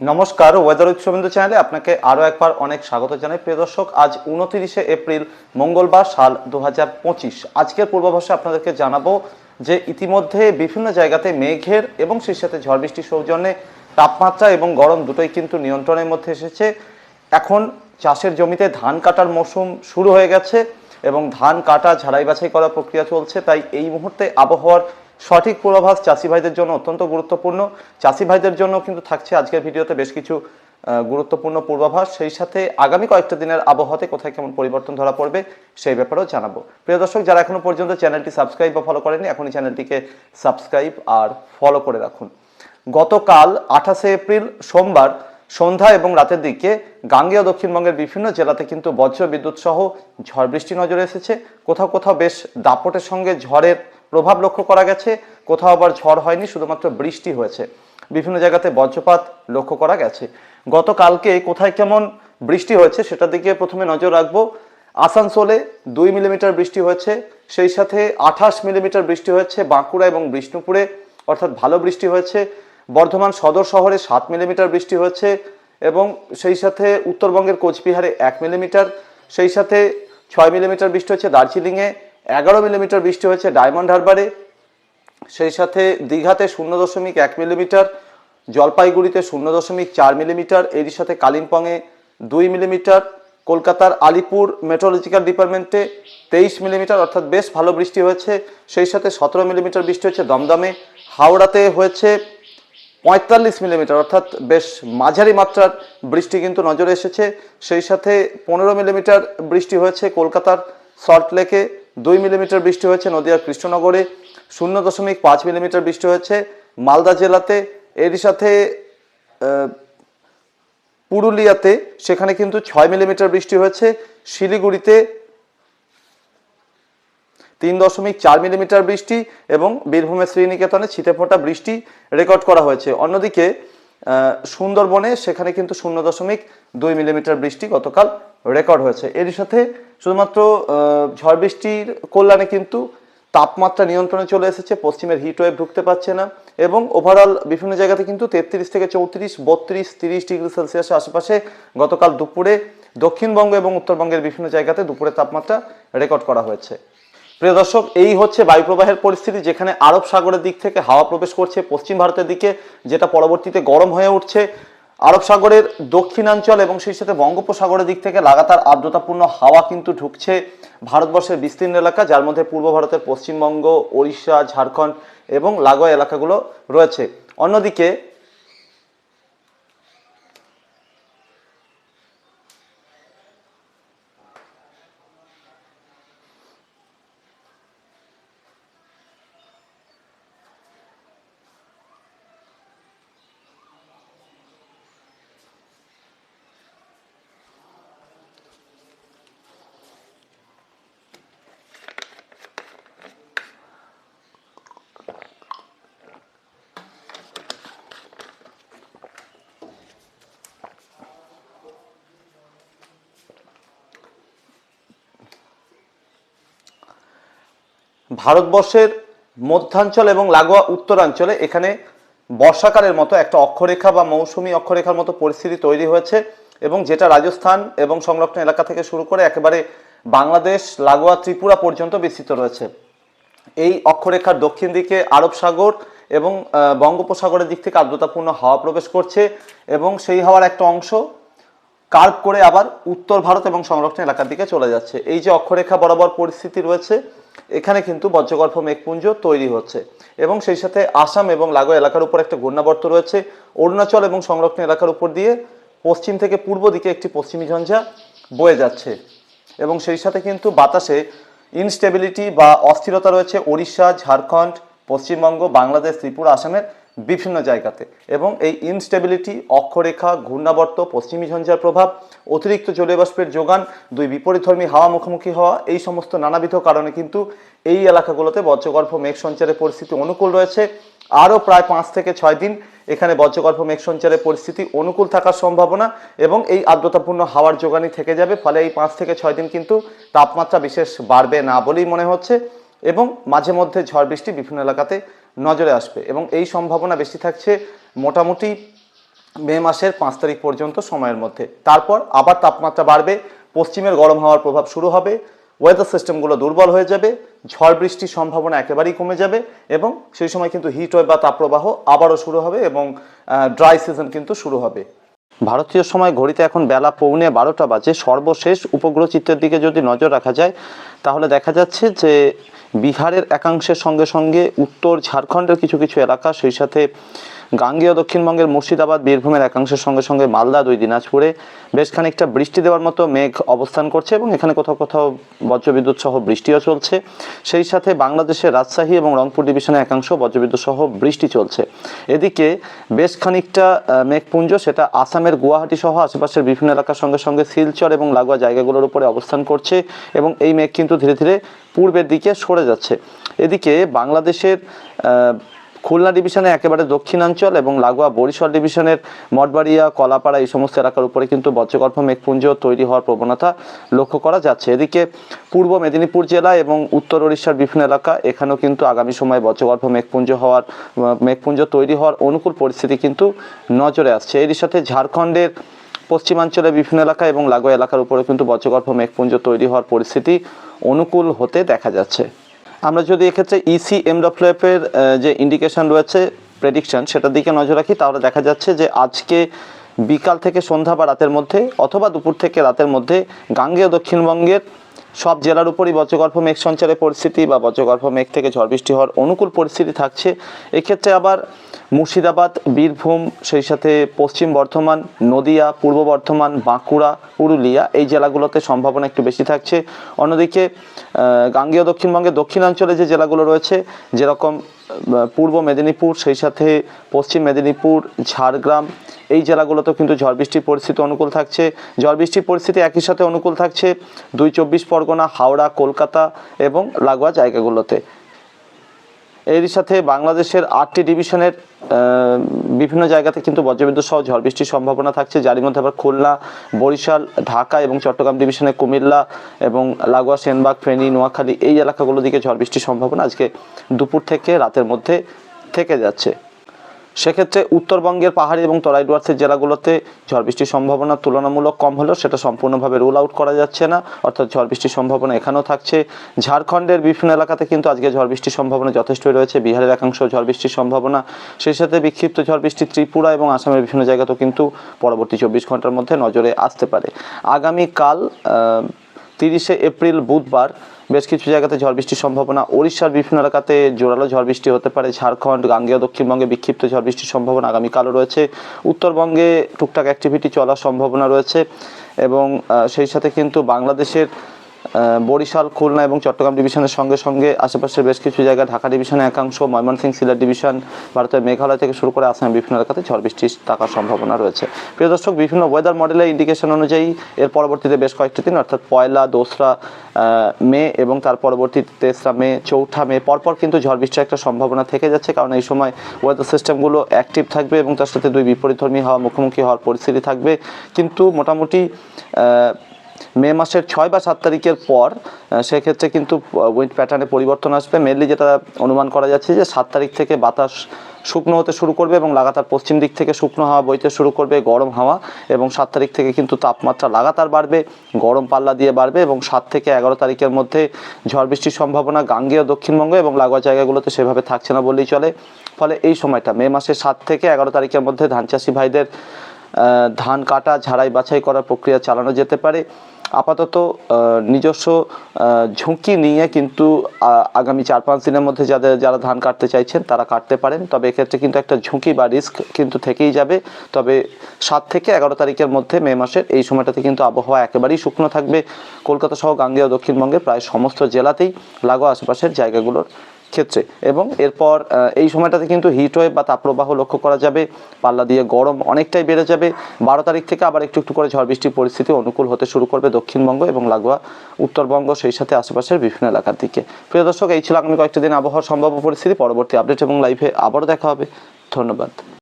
নমস্কার ওয়েদার উৎসবিন্দু চ্যানেলে আপনাকে আরও একবার অনেক স্বাগত জানাই। প্রিয় দর্শক, আজ উনতিরিশে এপ্রিল, মঙ্গলবার, সাল দু হাজার পঁচিশ। আজকের পূর্বাভাসে আপনাদেরকে জানাব যে ইতিমধ্যে বিভিন্ন জায়গাতে মেঘের এবং সেই সাথে ঝড় বৃষ্টির সৌজন্যে তাপমাত্রা এবং গরম দুটোই কিন্তু নিয়ন্ত্রণের মধ্যে এসেছে। এখন চাষের জমিতে ধান কাটার মৌসুম শুরু হয়ে গেছে এবং ধান কাটা ঝাড়াই বাছাই করার প্রক্রিয়া চলছে। তাই এই মুহূর্তে আবহাওয়ার সঠিক পূর্বাভাস চাষি ভাইদের জন্য অত্যন্ত গুরুত্বপূর্ণ। চাষি ভাইদের জন্য কিন্তু থাকছে আজকের ভিডিওতে বেশ কিছু গুরুত্বপূর্ণ পূর্বাভাস। সেই সাথে আগামী কয়েকটা দিনের আবহাওয়াতে কোথায় কেমন পরিবর্তন ধরা পড়বে সেই ব্যাপারেও জানাব। প্রিয় দর্শক, যারা এখনও পর্যন্ত চ্যানেলটি সাবস্ক্রাইব বা ফলো করেনি এখনই চ্যানেলটিকে সাবস্ক্রাইব আর ফলো করে রাখুন। গতকাল আঠাশে এপ্রিল সোমবার সন্ধ্যা এবং রাতের দিকে গাঙ্গেয় দক্ষিণবঙ্গের বিভিন্ন জেলাতে কিন্তু বজ্র বিদ্যুৎ সহ ঝড় বৃষ্টি নজরে এসেছে। কোথাও কোথাও বেশ দাপটের সঙ্গে ঝড়ের প্রভাব লক্ষ্য করা গেছে। কোথাও আবার ঝড় হয়নি, শুধুমাত্র বৃষ্টি হয়েছে। বিভিন্ন জায়গাতে বজ্রপাত লক্ষ্য করা গেছে। গতকালকে কোথায় কেমন বৃষ্টি হয়েছে সেটার দিকে প্রথমে নজর রাখব। আসানসোলে দুই মিলিমিটার বৃষ্টি হয়েছে, সেই সাথে আঠাশ মিলিমিটার বৃষ্টি হয়েছে বাঁকুড়া এবং বিষ্ণুপুরে, অর্থাৎ ভালো বৃষ্টি হয়েছে। বর্ধমান সদর শহরে সাত মিলিমিটার বৃষ্টি হয়েছে এবং সেই সাথে উত্তরবঙ্গের কোচবিহারে এক মিলিমিটার, সেই সাথে ছয় মিলিমিটার বৃষ্টি হয়েছে দার্জিলিংয়ে। এগারো মিলিমিটার বৃষ্টি হয়েছে ডায়মন্ড হারবারে। সেই সাথে দীঘাতে শূন্য দশমিক এক মিলিমিটার, জলপাইগুড়িতে শূন্য দশমিক চার মিলিমিটার, এরই সাথে কালিম্পংয়ে দুই মিলিমিটার, কলকাতার আলিপুর মেট্রোলজিক্যাল ডিপার্টমেন্টে তেইশ মিলিমিটার, অর্থাৎ বেশ ভালো বৃষ্টি হয়েছে। সেই সাথে সতেরো মিলিমিটার বৃষ্টি হয়েছে দমদমে। হাওড়াতে হয়েছে পঁয়তাল্লিশ মিলিমিটার, অর্থাৎ বেশ মাঝারি মাত্রার বৃষ্টি কিন্তু নজরে এসেছে। সেই সাথে পনেরো মিলিমিটার বৃষ্টি হয়েছে কলকাতার সল্টলেকে দুই মিলিমিটার বৃষ্টি হয়েছে নদিয়ার কৃষ্ণনগরে, শূন্য দশমিক পাঁচ মিলিমিটার বৃষ্টি হয়েছে মালদা জেলাতে। এরই সাথে পুরুলিয়াতে সেখানে কিন্তু ছয় মিলিমিটার বৃষ্টি হয়েছে। শিলিগুড়িতে তিন দশমিক চার মিলিমিটার বৃষ্টি এবং বীরভূমের শ্রীনিকেতনে ছিটেফোঁটা বৃষ্টি রেকর্ড করা হয়েছে। অন্যদিকে সুন্দরবনে সেখানে কিন্তু শূন্য দশমিক দুই মিলিমিটার বৃষ্টি গতকাল রেকর্ড হয়েছে। এরই সাথে শুধুমাত্র ঝড় বৃষ্টির কল্যাণে কিন্তু তাপমাত্রা নিয়ন্ত্রণে চলে এসেছে, পশ্চিমের হিট ওয়েভ ঢুকতে পারছে না এবং ওভারঅল বিভিন্ন জায়গাতে কিন্তু তেত্রিশ থেকে চৌত্রিশ, বত্রিশ, তিরিশ ডিগ্রি সেলসিয়াসের আশেপাশে গতকাল দুপুরে দক্ষিণবঙ্গ এবং উত্তরবঙ্গের বিভিন্ন জায়গাতে দুপুরে তাপমাত্রা রেকর্ড করা হয়েছে। প্রিয় দর্শক, এই হচ্ছে বায়ুপ্রবাহের পরিস্থিতি, যেখানে আরব সাগরের দিক থেকে হাওয়া প্রবেশ করছে, পশ্চিম ভারতের দিকে, যেটা পরবর্তীতে গরম হয়ে উঠছে। আরব সাগরের দক্ষিণাঞ্চল এবং সেই সাথে বঙ্গোপসাগরের দিক থেকে লাগাতার আর্দ্রতাপূর্ণ হাওয়া কিন্তু ঢুকছে ভারতবর্ষের বিস্তীর্ণ এলাকা, যার মধ্যে পূর্ব ভারতের পশ্চিমবঙ্গ, ওড়িশা, ঝাড়খণ্ড এবং লাগোয়া এলাকাগুলো রয়েছে। অন্যদিকে ভারতবর্ষের মধ্যাঞ্চল এবং লাগোয়া উত্তরাঞ্চলে এখানে বর্ষাকালের মতো একটা অক্ষরেখা বা মৌসুমী অক্ষরেখার মতো পরিস্থিতি তৈরি হয়েছে এবং যেটা রাজস্থান এবং সংলগ্ন এলাকা থেকে শুরু করে একেবারে বাংলাদেশ, লাগোয়া, ত্রিপুরা পর্যন্ত বিস্তৃত রয়েছে। এই অক্ষরেখার দক্ষিণ দিকে আরব সাগর এবং বঙ্গোপসাগরের দিক থেকে আর্দ্রতাপূর্ণ হাওয়া প্রবেশ করছে এবং সেই হাওয়ার একটা অংশ কার্ভ করে আবার উত্তর ভারত এবং সংলগ্ন এলাকার দিকে চলে যাচ্ছে। এই যে অক্ষরেখা বরাবর পরিস্থিতি রয়েছে এখানে কিন্তু বজ্রগর্ভ মেঘপুঞ্জ তৈরি হচ্ছে। এবং সেই সাথে আসাম এবং লাগো এলাকার উপর একটা ঘূর্ণাবর্ত রয়েছে। অরুণাচল এবং সংরক্ষণ এলাকার উপর দিয়ে পশ্চিম থেকে পূর্ব দিকে একটি পশ্চিমী ঝঞ্ঝা বয়ে যাচ্ছে। এবং সেই সাথে কিন্তু বাতাসে ইনস্টেবিলিটি বা অস্থিরতা রয়েছে ওড়িশা, ঝাড়খণ্ড, পশ্চিমবঙ্গ, বাংলাদেশ, ত্রিপুরা, আসামের বিভিন্ন জায়গাতে। এবং এই ইনস্টেবিলিটি অক্ষরেখা, ঘূর্ণাবর্ত, পশ্চিমী ঝঞ্ঝার প্রভাব অতিরিক্ত জলীয় বাষ্পের যোগান, দুই বিপরীতধর্মী হাওয়া মুখোমুখি হওয়া, এই সমস্ত নানাবিধ কারণে কিন্তু এই এলাকাগুলোতে বজ্রগর্ভ মেঘ সঞ্চারের পরিস্থিতি অনুকূল রয়েছে। আরও প্রায় পাঁচ থেকে ছয় দিন এখানে বজ্রগর্ভ মেঘ সঞ্চারের পরিস্থিতি অনুকূল থাকার সম্ভাবনা এবং এই আর্দ্রতাপূর্ণ হাওয়ার যোগানই থেকে যাবে, ফলে এই পাঁচ থেকে ছয় দিন কিন্তু তাপমাত্রা বিশেষ বাড়বে না বলেই মনে হচ্ছে এবং মাঝে মধ্যে ঝড় বৃষ্টি বিভিন্ন এলাকাতে নজরে আসবে এবং এই সম্ভাবনা বেশি থাকছে মোটামুটি মে মাসের পাঁচ তারিখ পর্যন্ত সময়ের মধ্যে। তারপর আবার তাপমাত্রা বাড়বে, পশ্চিমের গরম হাওয়ার প্রভাব শুরু হবে ওয়েদার সিস্টেমগুলো দুর্বল হয়ে যাবে, ঝড় বৃষ্টির সম্ভাবনা একেবারেই কমে যাবে এবং সেই সময় কিন্তু হিট ওয়েভ বা তাপপ্রবাহ আবারও শুরু হবে এবং ড্রাই সিজন কিন্তু শুরু হবে। ভারতীয় সময় ঘড়িতে এখন বেলা পৌনে বারোটা বাজে। সর্বশেষ উপগ্রহ চিত্রের দিকে যদি নজর রাখা যায়, তাহলে দেখা যাচ্ছে যে বিহারের একাংশের সঙ্গে সঙ্গে উত্তর ঝাড়খণ্ডের কিছু কিছু এলাকা, সেই সাথে গাঙ্গেয় দক্ষিণবঙ্গের মুর্শিদাবাদ, বীরভূমের একাংশের সঙ্গে সঙ্গে মালদা, দুই দিনাজপুরে বেশ খানিকটা বৃষ্টি দেওয়ার মতো মেঘ অবস্থান করছে এবং এখানে কোথাও কোথাও বজ্রবিদ্যুৎ সহ বৃষ্টিও চলছে। সেই সাথে বাংলাদেশের রাজশাহী এবং রংপুর ডিভিশনের একাংশ বজ্রবিদ্যুৎ সহ বৃষ্টি চলছে। এদিকে বেশ খানিকটা মেঘপুঞ্জ, সেটা আসামের গুয়াহাটি সহ আশেপাশের বিভিন্ন এলাকার সঙ্গে সঙ্গে শিলচর এবং লাগোয়া জায়গাগুলোর উপরে অবস্থান করছে এবং এই মেঘ কিন্তু ধীরে ধীরে পূর্বের দিকে সরে যাচ্ছে। এদিকে বাংলাদেশের খুলনা ডিভিশনে একেবারে দক্ষিণাঞ্চল এবং লাগোয়া বরিশাল ডিভিশনের মঠবাড়িয়া, কলাপাড়া এই সমস্ত এলাকার উপরে কিন্তু বজ্রগর্ভ মেঘপুঞ্জ তৈরি হওয়ার প্রবণতা লক্ষ্য করা যাচ্ছে। এদিকে পূর্ব মেদিনীপুর জেলা এবং উত্তর ওড়িশার বিভিন্ন এলাকা এখানেও কিন্তু আগামী সময়ে বজ্রগর্ভ মেঘপুঞ্জ হওয়ার, মেঘপুঞ্জ তৈরি হওয়ার অনুকূল পরিস্থিতি কিন্তু নজরে আসছে। এরই সাথে ঝাড়খণ্ডের পশ্চিমাঞ্চলের বিভিন্ন এলাকা এবং লাগোয়া এলাকার উপরে কিন্তু বজ্রগর্ভ মেঘপুঞ্জ তৈরি হওয়ার পরিস্থিতি অনুকূল হতে দেখা যাচ্ছে। আমরা যদি এক্ষেত্রে E ইসি এমডব্লিউএফ এর যে ইন্ডিকেশন রয়েছে প্রেডিকশন সেটার দিকে নজর রাখি, তাহলে দেখা যাচ্ছে যে আজকে বিকাল থেকে সন্ধ্যা বা রাতের মধ্যে অথবা দুপুর থেকে রাতের মধ্যে গাঙ্গেয় দক্ষিণবঙ্গের সব জেলার উপরই বজ্রগর্ভ মেঘ সঞ্চারের পরিস্থিতি বা বজ্রগর্ভ মেঘ থেকে ঝড় বৃষ্টি হওয়ার অনুকূল পরিস্থিতি থাকছে। এক্ষেত্রে আবার মুর্শিদাবাদ, বীরভূম, সেই সাথে পশ্চিম বর্ধমান, নদিয়া, পূর্ব বর্ধমান, বাঁকুড়া, পুরুলিয়া এই জেলাগুলোতে সম্ভাবনা একটু বেশি থাকছে। অন্যদিকে গাঙ্গেয় দক্ষিণবঙ্গের দক্ষিণাঞ্চলে যে জেলাগুলো রয়েছে, যেরকম পূর্ব মেদিনীপুর, সেই সাথে পশ্চিম মেদিনীপুর, ঝাড়গ্রাম, এই জেলাগুলোতেও কিন্তু ঝড় বৃষ্টির পরিস্থিতি অনুকূল থাকছে। ঝড় বৃষ্টির পরিস্থিতি একই সাথে অনুকূল থাকছে দুই চব্বিশ পরগনা, হাওড়া, কলকাতা এবং লাগোয়া জায়গাগুলোতে। এরই সাথে বাংলাদেশের আটটি ডিভিশনের বিভিন্ন জায়গাতে কিন্তু বজ্রবিদ্যুৎ সহ ঝড় বৃষ্টির সম্ভাবনা থাকছে। যার মধ্যে আবার খুলনা, বরিশাল, ঢাকা এবং চট্টগ্রাম ডিভিশনে কুমিল্লা এবং লাগোয়া, সেনবাগ, ফেনী, নোয়াখালী এই এলাকাগুলো দিকে ঝড় বৃষ্টির সম্ভাবনা আজকে দুপুর থেকে রাতের মধ্যে থেকে যাচ্ছে। সেক্ষেত্রে উত্তরবঙ্গের পাহাড়ি এবং তরাই ডুয়ার্সের জেলাগুলোতে ঝড় বৃষ্টির সম্ভাবনা তুলনামূলক কম হলেও সেটা সম্পূর্ণভাবে রুল আউট করা যাচ্ছে না। অর্থাৎ ঝড় বৃষ্টির সম্ভাবনা এখানেও থাকছে। ঝাড়খণ্ডের বিভিন্ন এলাকাতে কিন্তু আজকে ঝড় বৃষ্টির সম্ভাবনা যথেষ্টই রয়েছে। বিহারের একাংশ ঝড় বৃষ্টির সম্ভাবনা। সেই সাথে বিক্ষিপ্ত ঝড় বৃষ্টি ত্রিপুরা এবং আসামের বিভিন্ন জায়গাতেও কিন্তু পরবর্তী চব্বিশ ঘণ্টার মধ্যে নজরে আসতে পারে। আগামীকাল তিরিশে এপ্রিল বুধবার বেশ কিছু জায়গাতে ঝড় বৃষ্টির সম্ভাবনা। ওড়িশার বিভিন্ন এলাকাতে জোরালো ঝড় বৃষ্টি হতে পারে। ঝাড়খণ্ড, গাঙ্গেয়, দক্ষিণবঙ্গে বিক্ষিপ্ত ঝড় বৃষ্টির সম্ভাবনা আগামীকালও রয়েছে। উত্তরবঙ্গে টুকটাক অ্যাক্টিভিটি চলার সম্ভাবনা রয়েছে এবং সেই সাথে কিন্তু বাংলাদেশের বরিশাল, খুলনা এবং চট্টগ্রাম ডিভিশনের সঙ্গে সঙ্গে আশেপাশের বেশ কিছু জায়গায় ঢাকা ডিভিশনের একাংশ, ময়মনসিংহ, সিলেট ডিভিশন ভারতের মেঘালয় থেকে শুরু করে আসামের বিভিন্ন এলাকাতে ঝড় বৃষ্টি থাকার সম্ভাবনা রয়েছে। প্রিয় দর্শক, বিভিন্ন ওয়েদার মডেলের ইন্ডিকেশন অনুযায়ী এর পরবর্তীতে বেশ কয়েকটি দিন, অর্থাৎ পয়লা, দোসরা মে এবং তার পরবর্তী তেসরা মে, চৌঠা মে, পরপর কিন্তু ঝড় বৃষ্টির একটা সম্ভাবনা থেকে যাচ্ছে, কারণ এই সময় ওয়েদার সিস্টেমগুলো অ্যাক্টিভ থাকবে এবং তার সাথে দুই বিপরীতধর্মী হওয়া মুখোমুখি হওয়ার পরিস্থিতি থাকবে। কিন্তু মোটামুটি মে মাসের ছয় বা সাত তারিখের পর সেক্ষেত্রে কিন্তু উইন্ড প্যাটার্নে পরিবর্তন আসবে। মেনলি যেটা অনুমান করা যাচ্ছে যে সাত তারিখ থেকে বাতাস শুকনো হতে শুরু করবে এবং লাগাতার পশ্চিম দিক থেকে শুকনো হাওয়া বইতে শুরু করবে, গরম হাওয়া এবং সাত তারিখ থেকে কিন্তু তাপমাত্রা লাগাতার বাড়বে, গরম পাল্লা দিয়ে বাড়বে এবং সাত থেকে এগারো তারিখের মধ্যে ঝড় বৃষ্টির সম্ভাবনা গাঙ্গেয় দক্ষিণবঙ্গ এবং লাগোয়া জায়গাগুলোতে সেভাবে থাকছে না বললেই চলে। ফলে এই সময়টা, মে মাসের সাত থেকে এগারো তারিখের মধ্যে ধান চাষি ভাইদের ধান কাটা, ঝাড়াই বাছাই করার প্রক্রিয়া চালানো যেতে পারে। আপাতত নিজস্ব ঝুঁকি নিয়ে কিন্তু আগামী চার পাঁচ দিনের মধ্যে যাদের, যারা ধান কাটতে চাইছেন তারা কাটতে পারেন। তবে এক্ষেত্রে কিন্তু একটা ঝুঁকি বা রিস্ক কিন্তু থেকেই যাবে। তবে সাত থেকে এগারো তারিখের মধ্যে মে মাসের এই সময়টাতে কিন্তু আবহাওয়া একেবারেই শুকনো থাকবে। কলকাতা সহ গাঙ্গেয় দক্ষিণবঙ্গের প্রায় সমস্ত জেলাতেই লাগোয়া আশেপাশের জায়গাগুলোর ক্ষেত্রে। এবং এরপর এই সময়টাতে কিন্তু হিট ওয়েভ বা তাপপ্রবাহ লক্ষ্য করা যাবে। পাল্লা দিয়ে গরম অনেকটাই বেড়ে যাবে। বারো তারিখ থেকে আবার একটু একটু করে ঝড় বৃষ্টির পরিস্থিতি অনুকূল হতে শুরু করবে দক্ষিণবঙ্গ এবং লাগোয়া উত্তরবঙ্গ, সেই সাথে আশেপাশের বিভিন্ন এলাকার দিকে। প্রিয় দর্শক, এই ছিল আগামী কয়েকটি দিন আবহাওয়ার সম্ভাব্য পরিস্থিতি। পরবর্তী আপডেট এবং লাইভে আবারও দেখা হবে। ধন্যবাদ।